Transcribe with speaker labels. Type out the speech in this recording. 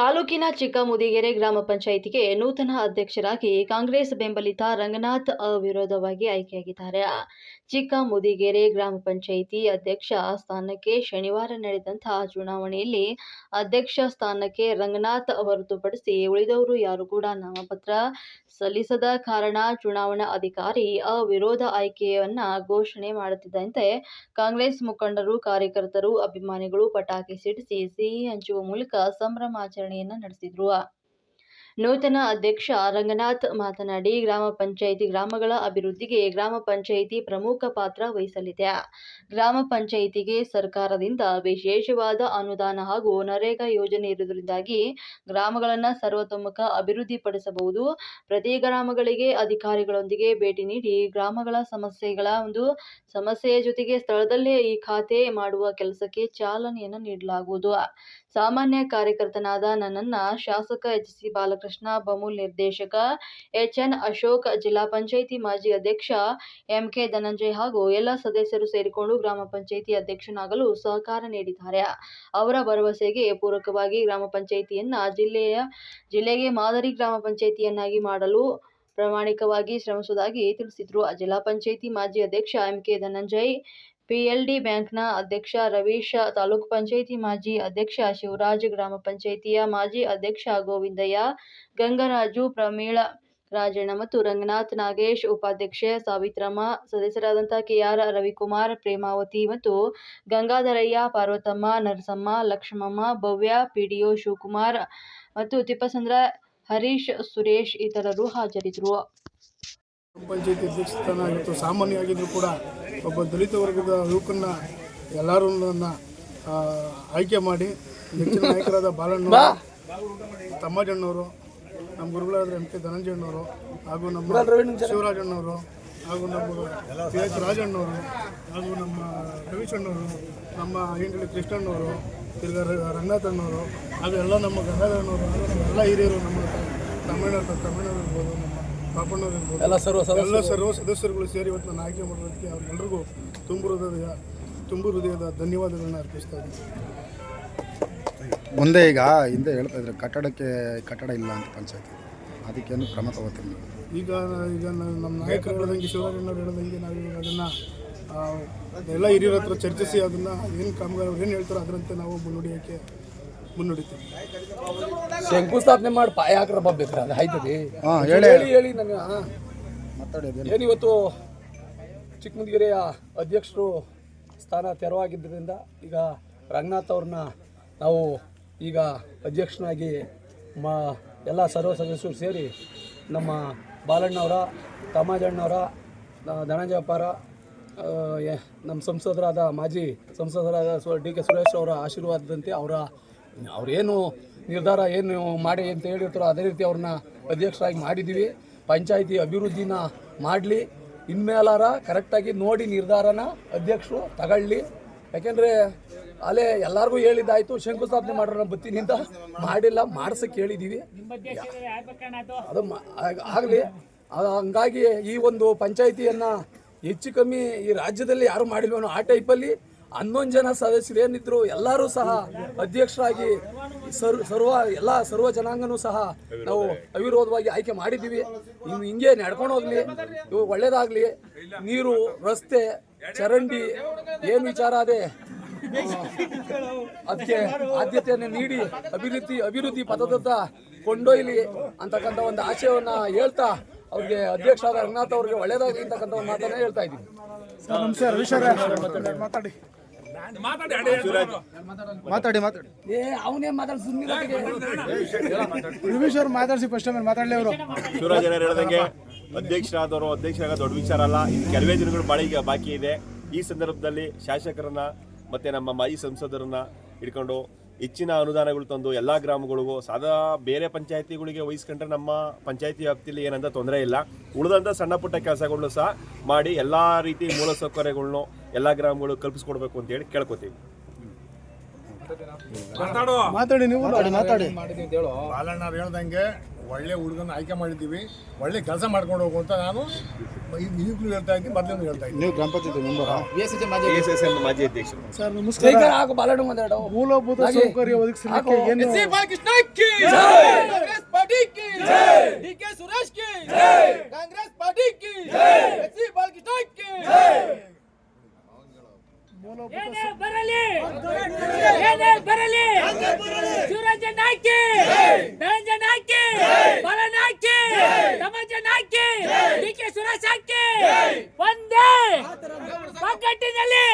Speaker 1: ತಾಲೂಕಿನ ಚಿಕ್ಕಮುದಿಗೆರೆ ಗ್ರಾಮ ಪಂಚಾಯಿತಿಗೆ ನೂತನ ಅಧ್ಯಕ್ಷರಾಗಿ ಕಾಂಗ್ರೆಸ್ ಬೆಂಬಲಿತ ರಂಗನಾಥ್ ಅವಿರೋಧವಾಗಿ ಆಯ್ಕೆಯಾಗಿದ್ದಾರೆ. ಚಿಕ್ಕಮುದಿಗೆರೆ ಗ್ರಾಮ ಪಂಚಾಯಿತಿ ಅಧ್ಯಕ್ಷ ಸ್ಥಾನಕ್ಕೆ ಶನಿವಾರ ನಡೆದಂತಹ ಚುನಾವಣೆಯಲ್ಲಿ ಅಧ್ಯಕ್ಷ ಸ್ಥಾನಕ್ಕೆ ರಂಗನಾಥ್ ಹೊರತುಪಡಿಸಿ ಉಳಿದವರು ಯಾರು ಕೂಡ ನಾಮಪತ್ರ ಸಲ್ಲಿಸದ ಕಾರಣ ಚುನಾವಣಾ ಅಧಿಕಾರಿ ಅವಿರೋಧ ಆಯ್ಕೆಯನ್ನ ಘೋಷಣೆ ಮಾಡುತ್ತಿದ್ದಂತೆ ಕಾಂಗ್ರೆಸ್ ಮುಖಂಡರು, ಕಾರ್ಯಕರ್ತರು ಅಭಿಮಾನಿಗಳು ಪಟಾಕಿ ಸಿಡಿಸಿ ಸಿಹಿ ಹಂಚುವ ಮೂಲಕ ಸಂಭ್ರಮಾಚರಣೆಯನ್ನ ನಡೆಸಿದ್ರು. ನೂತನ ಅಧ್ಯಕ್ಷ ರಂಗನಾಥ್ ಮಾತನಾಡಿ, ಗ್ರಾಮ ಪಂಚಾಯಿತಿ ಗ್ರಾಮಗಳ ಅಭಿವೃದ್ಧಿಗೆ ಗ್ರಾಮ ಪಂಚಾಯಿತಿ ಪ್ರಮುಖ ಪಾತ್ರ ವಹಿಸಲಿದೆ. ಗ್ರಾಮ ಪಂಚಾಯಿತಿಗೆ ಸರ್ಕಾರದಿಂದ ವಿಶೇಷವಾದ ಅನುದಾನ ಹಾಗೂ ನರೇಗಾ ಯೋಜನೆ ಇರುವುದರಿಂದಾಗಿ ಗ್ರಾಮಗಳನ್ನು ಸರ್ವತೋಮುಖ ಅಭಿವೃದ್ಧಿಪಡಿಸಬಹುದು. ಪ್ರತಿ ಗ್ರಾಮಗಳಿಗೆ ಅಧಿಕಾರಿಗಳೊಂದಿಗೆ ಭೇಟಿ ನೀಡಿ, ಗ್ರಾಮಗಳ ಸಮಸ್ಯೆಗಳ ಒಂದು ಸಮಸ್ಯೆಯ ಜೊತೆಗೆ ಸ್ಥಳದಲ್ಲೇ ಈ ಖಾತೆ ಮಾಡುವ ಕೆಲಸಕ್ಕೆ ಚಾಲನೆಯನ್ನು ನೀಡಲಾಗುವುದು. ಸಾಮಾನ್ಯ ಕಾರ್ಯಕರ್ತನಾದ ನನ್ನನ್ನ ಶಾಸಕ ಎಚ್ ಸಿ ಬಾಲಕೃಷ್ಣ ಬಮೂಲ್ ನಿರ್ದೇಶಕ ಎಚ್ ಎನ್ ಅಶೋಕ್, ಜಿಲ್ಲಾ ಪಂಚಾಯಿತಿ ಮಾಜಿ ಅಧ್ಯಕ್ಷ ಎಂ ಕೆ ಧನಂಜಯ್ ಹಾಗೂ ಎಲ್ಲ ಸದಸ್ಯರು ಸೇರಿಕೊಂಡು ಗ್ರಾಮ ಪಂಚಾಯಿತಿ ಅಧ್ಯಕ್ಷನಾಗಲು ಸಹಕಾರ ನೀಡಿದ್ದಾರೆ. ಅವರ ಭರವಸೆಗೆ ಪೂರಕವಾಗಿ ಗ್ರಾಮ ಪಂಚಾಯಿತಿಯನ್ನ ಜಿಲ್ಲೆಯ, ಜಿಲ್ಲೆಗೆ ಮಾದರಿ ಗ್ರಾಮ ಪಂಚಾಯಿತಿಯನ್ನಾಗಿ ಮಾಡಲು ಪ್ರಾಮಾಣಿಕವಾಗಿ ಶ್ರಮಿಸುವುದಾಗಿ ತಿಳಿಸಿದರು. ಜಿಲ್ಲಾ ಪಂಚಾಯಿತಿ ಮಾಜಿ ಅಧ್ಯಕ್ಷ ಎಂ ಕೆ ಧನಂಜಯ್ ಪಿಎಲ್ಡಿ ಬ್ಯಾಂಕ್ನ ಅಧ್ಯಕ್ಷ ರವೀಶ, ತಾಲೂಕು ಪಂಚಾಯಿತಿ ಮಾಜಿ ಅಧ್ಯಕ್ಷ ಶಿವರಾಜ್ ಗ್ರಾಮ ಪಂಚಾಯಿತಿಯ ಮಾಜಿ ಅಧ್ಯಕ್ಷ ಗೋವಿಂದಯ್ಯ ಗಂಗರಾಜು ಪ್ರಮೀಳ ರಾಜಣ್ಣ ಮತ್ತು ರಂಗನಾಥ್ ನಾಗೇಶ್ ಉಪಾಧ್ಯಕ್ಷೆ ಸಾವಿತ್ರಮ್ಮ ಸದಸ್ಯರಾದಂಥ ಕೆಆರ್ ರವಿಕುಮಾರ್ ಪ್ರೇಮಾವತಿ ಮತ್ತು ಗಂಗಾಧರಯ್ಯ ಪಾರ್ವತಮ್ಮ ನರಸಮ್ಮ ಲಕ್ಷ್ಮಮ್ಮ ಭವ್ಯ ಪಿಡಿಒ ಶಿವಕುಮಾರ್ ಮತ್ತು ತಿಪ್ಪಸಂದ್ರ ಹರೀಶ್ ಸುರೇಶ್ ಇತರರು ಹಾಜರಿದ್ದರು.
Speaker 2: ಪಂಚಾಯತಿ ಅಧ್ಯಕ್ಷ ಸ್ಥಾನ ಇವತ್ತು ಸಾಮಾನ್ಯವಾಗಿದ್ದರೂ ಕೂಡ ಒಬ್ಬ ದಲಿತ ವರ್ಗದ ಯುವಕನ್ನ ಎಲ್ಲರೂ ಆಯ್ಕೆ ಮಾಡಿ ನೆಚ್ಚಿನ ನಾಯಕರಾದ ಬಾಲಣ್ಣ ತಮ್ಮಜಣ್ಣವರು ನಮ್ಮ ಗುರುಗಳಾದ ಎಂ ಕೆ ಧನಂಜಯಣ್ಣವರು ಹಾಗೂ ನಮ್ಮ ಶಿವರಾಜಣ್ಣವರು ಹಾಗೂ ನಮ್ಮ ಪಿ ಎಚ್ ರಾಜಣ್ಣವರು ಹಾಗೂ ನಮ್ಮ ರವೀಶಣ್ಣವರು ನಮ್ಮ ಹಿಂಡಳಿ ಕೃಷ್ಣಣ್ಣವರು ತಿರ್ಗಾ ರಂಗನಾಥಣ್ಣವರು ಹಾಗೂ ಎಲ್ಲ ನಮ್ಮ ಗಂಗಾಧರಣ್ಣವರು ಎಲ್ಲ ಹಿರಿಯರು ನಮ್ಮ ತಮಿಳ್ನಾಡು ತಮಿಳ್ನಾಡು ಇರ್ಬೋದು ನಮ್ಮ
Speaker 3: ಎಲ್ಲ ಸರ್ವ
Speaker 2: ಎಲ್ಲ ಸರ್ವ ಸದಸ್ಯರುಗಳು ಸೇರಿ ಇವತ್ತು ನಾನು ಆಯ್ಕೆ ಮಾಡೋದಕ್ಕೆ ಅವ್ರಿಗೆಲ್ರಿಗೂ ತುಂಬ ಹೃದಯ ತುಂಬ ಹೃದಯದ ಧನ್ಯವಾದಗಳನ್ನ ಅರ್ಪಿಸ್ತಾ ಇದ್ದೀನಿ.
Speaker 4: ಮುಂದೆ ಈಗ ಹಿಂದೆ ಹೇಳ್ತಾ ಇದ್ರೆ ಕಟ್ಟಡಕ್ಕೆ ಕಟ್ಟಡ ಇಲ್ಲ ಅಂತ ಪಂಚಾಯತಿ. ಅದಕ್ಕೇನು ಕ್ರಮ ತಗೋತೀನಿ
Speaker 2: ಈಗ ಈಗ ನಮ್ಮ ನಾಯಕರು ಹೇಳ್ದಂಗೆ ಶಿವರಾಜಣ್ಣವ್ರು ಹೇಳ್ದಂಗೆ ನಾವು ಇವಾಗ ಅದನ್ನು ಎಲ್ಲ ಹಿರಿಯರ ಹತ್ರ ಚರ್ಚಿಸಿ ಅದನ್ನು ಏನು ಕಾಮಗಾರಿ ಅವ್ರು ಏನು ಹೇಳ್ತಾರೋ ಅದರಂತೆ ನಾವು ಮುನ್ನುಡಿಯೋಕ್ಕೆ ಮುನ್ನುಡಿತೀವಿ
Speaker 3: ಶಂಕುಸ್ಥಾಪನೆ ಮಾಡಿ ಪಾಯ ಹಾಕ್ರ ಬೇಕಾ ಅದು ಆಯ್ತದೆ.
Speaker 4: ಹಾಂ ಹೇಳಿ
Speaker 3: ಹೇಳಿ. ಹೇಳಿ ನನಗೆ ಹಾಂ.
Speaker 4: ಮಾತಾಡಿ ಅದೇನು
Speaker 3: ಏನಿವತ್ತು ಚಿಕ್ಕಮಂದಿಗೆರೆಯ ಅಧ್ಯಕ್ಷರು ಸ್ಥಾನ ತೆರವಾಗಿದ್ದರಿಂದ ಈಗ ರಂಗನಾಥ್ ಅವ್ರನ್ನ ನಾವು ಈಗ ಅಧ್ಯಕ್ಷನಾಗಿ ಮಾ ಎಲ್ಲ ಸರ್ವ ಸದಸ್ಯರು ಸೇರಿ ನಮ್ಮ ಬಾಲಣ್ಣವರ ತಮಾಜಣ್ಣವರ ನ- ಧನಂಜಯಪ್ಪರ ನಮ್ಮ ಸಂಸದರಾದ ಮಾಜಿ ಸಂಸದರಾದ ಡಿ ಕೆ ಸುರೇಶ್ ಅವರ ಆಶೀರ್ವಾದದಂತೆ ಅವರ ಅವರೇನು ನಿರ್ಧಾರ ಏನು ಮಾಡಿ ಅಂತ ಹೇಳಿರ್ತಾರೋ ಅದೇ ರೀತಿ ಅವ್ರನ್ನ ಅಧ್ಯಕ್ಷರಾಗಿ ಮಾಡಿದ್ದೀವಿ. ಪಂಚಾಯಿತಿ ಅಭಿವೃದ್ಧಿನ ಮಾಡಲಿ. ಇನ್ಮೇಲಾರ ಕರೆಕ್ಟಾಗಿ ನೋಡಿ ನಿರ್ಧಾರನ ಅಧ್ಯಕ್ಷರು ತಗೊಳ್ಳಿ. ಯಾಕೆಂದರೆ ಅಲ್ಲೇ ಎಲ್ಲರಿಗೂ ಹೇಳಿದ್ದಾಯ್ತು, ಶಂಕುಸ್ಥಾಪನೆ ಮಾಡೋಣ ಬತ್ತೀನಿ ಅಂತ ಮಾಡಿಲ್ಲ ಮಾಡ್ಸಕ್ಕೆ ಹೇಳಿದ್ದೀವಿ ಅದು ಆಗಲಿ. ಹಂಗಾಗಿ ಈ ಒಂದು ಪಂಚಾಯಿತಿಯನ್ನು ಹೆಚ್ಚು ಕಮ್ಮಿ ಈ ರಾಜ್ಯದಲ್ಲಿ ಯಾರು ಮಾಡಿಲ್ವೋ ಆ ಟೈಪಲ್ಲಿ ಹನ್ನೊಂದು ಜನ ಸದಸ್ಯರು ಏನಿದ್ರು, ಎಲ್ಲರೂ ಸಹ ಅಧ್ಯಕ್ಷರಾಗಿ ಸರ್ವ ಸರ್ವ, ಎಲ್ಲ ಸರ್ವ ಜನಾಂಗನೂ ಸಹ ನಾವು ಅವಿರೋಧವಾಗಿ ಆಯ್ಕೆ ಮಾಡಿದ್ದೀವಿ. ಇನ್ನು ಹಿಂಗೆ ನಡ್ಕೊಂಡು ಹೋಗ್ಲಿ, ಇವು ಒಳ್ಳೇದಾಗಲಿ, ನೀರು, ರಸ್ತೆ, ಚರಂಡಿ, ಏನು ವಿಚಾರ ಅದೇ ಅದಕ್ಕೆ ಆದ್ಯತೆಯನ್ನು ನೀಡಿ, ಅಭಿವೃದ್ಧಿ ಅಭಿವೃದ್ಧಿ ಪಥದತ್ತ ಕೊಂಡೊಯ್ಲಿ ಅಂತಕ್ಕಂಥ ಒಂದು ಆಶಯವನ್ನು ಹೇಳ್ತಾ ಅವ್ರಿಗೆ ಅಧ್ಯಕ್ಷ ರಂಗನಾಥ್ ಅವ್ರಿಗೆ ಒಳ್ಳೇದಾಗಿ ಅಂತಕ್ಕಂಥ ಒಂದು ಮಾತನ್ನ ಹೇಳ್ತಾ ಇದ್ದೀನಿ.
Speaker 2: ಮಾತಾಡಿ.
Speaker 4: ಮಾತಾಡಿ ಮಾತಾಡಿ
Speaker 3: ಏ ಅವನೇ ಮಾತಾಡಿ ಸುಮ್ಮನೆ
Speaker 2: ರಮೇಶ್ ಅವ್ರು ಮಾತಾಡಿಸಿ ಫಸ್ಟ್ ಆಮೇಲೆ ಮಾತಾಡಲಿ ಅವರು
Speaker 5: ಏನಾರು ಹೇಳ್ದಂಗೆ ಅಧ್ಯಕ್ಷರಾದವರು ಅಧ್ಯಕ್ಷರಾಗ ದೊಡ್ಡ ವಿಚಾರ ಅಲ್ಲ ಇನ್ನು ಕೆಲವೇ ದಿನಗಳು ಬಾಳಿಗೆ ಬಾಕಿ ಇದೆ. ಈ ಸಂದರ್ಭದಲ್ಲಿ ಶಾಸಕರನ್ನ ಮತ್ತೆ ನಮ್ಮ ಮಾಜಿ ಸಂಸದರನ್ನ ಇಟ್ಕೊಂಡು ಹೆಚ್ಚಿನ ಅನುದಾನಗಳು ತಂದು ಎಲ್ಲ ಗ್ರಾಮಗಳಿಗೂ ಸಾದಾ ಬೇರೆ ಪಂಚಾಯತಿಗಳಿಗೆ ವಹಿಸ್ಕೊಂಡ್ರೆ ನಮ್ಮ ಪಂಚಾಯತಿ ವ್ಯಾಪ್ತಿಯಲ್ಲಿ ಏನಂತ ತೊಂದರೆ ಇಲ್ಲ. ಉಳಿದಂಥ ಸಣ್ಣ ಪುಟ್ಟ ಕೆಲಸಗಳನ್ನು ಸಹ ಮಾಡಿ ಎಲ್ಲ ರೀತಿ ಮೂಲಸೌಕರ್ಯಗಳನ್ನು ಎಲ್ಲ ಗ್ರಾಮಗಳು ಕಲ್ಪಿಸ್ಕೊಡ್ಬೇಕು ಅಂತ ಹೇಳಿ ಕೇಳ್ಕೊತೀವಿ.
Speaker 6: ಮಾತಾಡಿ. ನೀವು
Speaker 4: ಮಾತಾಡಿ
Speaker 7: ಬಾಲಣ್ಣ ಅವ್ರು ಹೇಳ್ದಂಗೆ ಒಳ್ಳೆ ಹುಡುಗನ ಆಯ್ಕೆ ಮಾಡಿದ್ದೀವಿ. ಒಳ್ಳೆ ಕೆಲಸ ಮಾಡ್ಕೊಂಡು ಹೋಗು ಅಂತ ನಾನು ಈಗ ಈಗಲೂ ಹೇಳ್ತಾ ಇದ್ದೀನಿ ಮೊದಲಿಂದ ಹೇಳ್ತಾ ಇದ್ದೀನಿ.
Speaker 4: ನೀವು ಗ್ರಾಮ ಪಂಚಾಯತಿ ಮೆಂಬರಾ
Speaker 5: ಮಾಜಿ ಅಧ್ಯಕ್ಷರು.
Speaker 6: ಸರ್ ನಮಸ್ಕಾರ.
Speaker 3: ಹಾಕು ಬಾಲಣ್ಣ ಒಂದೆರಡು
Speaker 6: ಮೂಲಭೂತ ಸೌಕರ್ಯ ಒದಗಿಸಲಿಕ್ಕೆ ಏನು
Speaker 8: ಏನೇ ಬರಲಿ ಏನೇ ಬರಲಿ ಶಿವರಂಜನ್ ಹಾಕಿ ನಿರಂಜನ್ ಹಾಕಿ ಬಲನ್ ಹಾಕಿ ತಮಜನ್ ಹಾಕಿ ಡಿ ಕೆ ಸುರೇಶ್ ಹಾಕಿ ಒಂದೇ. ಒಗ್ಗಟ್ಟಿನಲ್ಲಿ